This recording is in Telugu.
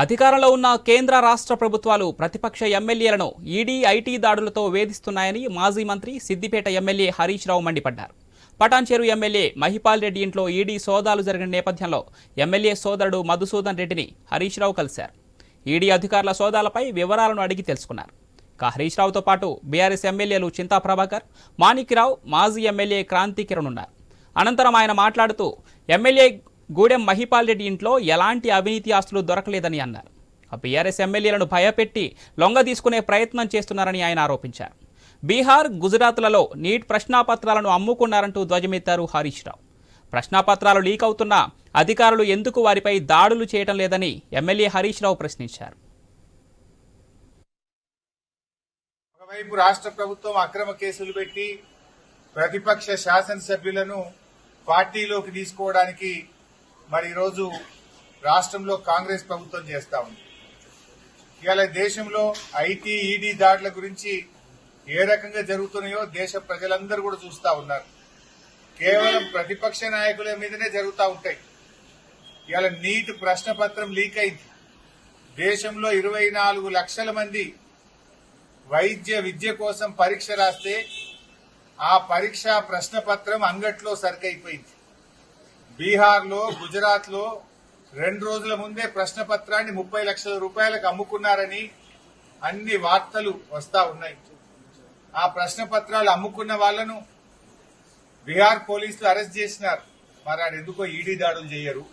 అధికారంలో ఉన్న కేంద్ర రాష్ట్ర ప్రభుత్వాలు ప్రతిపక్ష ఎమ్మెల్యేలను ఈడీ ఐటీ దాడులతో వేధిస్తున్నాయని మాజీ మంత్రి సిద్దిపేట ఎమ్మెల్యే హరీష్ రావు మండిపడ్డారు. పటాన్చేరు ఎమ్మెల్యే మహిపాల్ రెడ్డి ఇంట్లో ఈడీ సోదాలు జరిగిన నేపథ్యంలో ఎమ్మెల్యే సోదరుడు మధుసూదన్ రెడ్డిని హరీష్ రావు కలిశారు. ఈడీ అధికారుల సోదాలపై వివరాలను అడిగి తెలుసుకున్నారు. ఇక హరీష్ రావుతో పాటు బీఆర్ఎస్ ఎమ్మెల్యేలు చింతా ప్రభాకర్ మాణిక్యరావు మాజీ ఎమ్మెల్యే క్రాంతి కిరణ్ ఉన్నారు. అనంతరం ఆయన మాట్లాడుతూ ఎమ్మెల్యే గూడెం మహిపాల్ రెడ్డి ఇంట్లో ఎలాంటి అవినీతి ఆస్తులు దొరకలేదని అన్నారు. ఆ బీఆర్ఎస్ ఎమ్మెల్యేలను భయపెట్టి లొంగ తీసుకునే ప్రయత్నం చేస్తున్నారని ఆయన ఆరోపించారు. బీహార్ గుజరాత్లలో నీట్ ప్రశ్నాపత్రాలను అమ్ముకున్నారంటూ ధ్వజమెత్తారు హరీష్ రావు. ప్రశ్నాపత్రాలు లీక్ అవుతున్నా అధికారులు ఎందుకు వారిపై దాడులు చేయడం లేదని ఎమ్మెల్యే హరీష్ రావు ప్రశ్నించారు. ఒకవైపు రాష్ట్ర ప్రభుత్వం అక్రమ కేసులు పెట్టి ప్రతిపక్ష శాసనసభ్యులను పార్టీలోకి తీసుకోవడానికి మరి ఈరోజు రాష్ట్రంలో కాంగ్రెస్ ప్రభుత్వం చేస్తా ఉంది. ఇవాళ దేశంలో ఐటీ ఈడీ దాడుల గురించి ఏ రకంగా జరుగుతున్నాయో దేశ ప్రజలందరూ కూడా చూస్తా ఉన్నారు. కేవలం ప్రతిపక్ష నాయకుల మీదనే జరుగుతూ ఉంటాయి. ఇవాళ నీట్ ప్రశ్న పత్రం లీక్ అయింది. దేశంలో ఇరవై నాలుగు లక్షల మంది వైద్య విద్య కోసం పరీక్ష రాస్తే ఆ పరీక్ష ప్రశ్న పత్రం అంగట్లో సరికైపోయింది. బీహార్లో గుజరాత్లో రెండు రోజుల ముందే ప్రశ్న పత్రాన్ని ముప్పై లక్షల రూపాయలకు అమ్ముకున్నారని అన్ని వార్తలు వస్తా ఉన్నాయి. ఆ ప్రశ్న పత్రాలు అమ్ముకున్న వాళ్ళను బీహార్ పోలీసులు అరెస్ట్ చేసినారు. మరి ఆడెందుకో ఈడీ దాడులు చేయరు.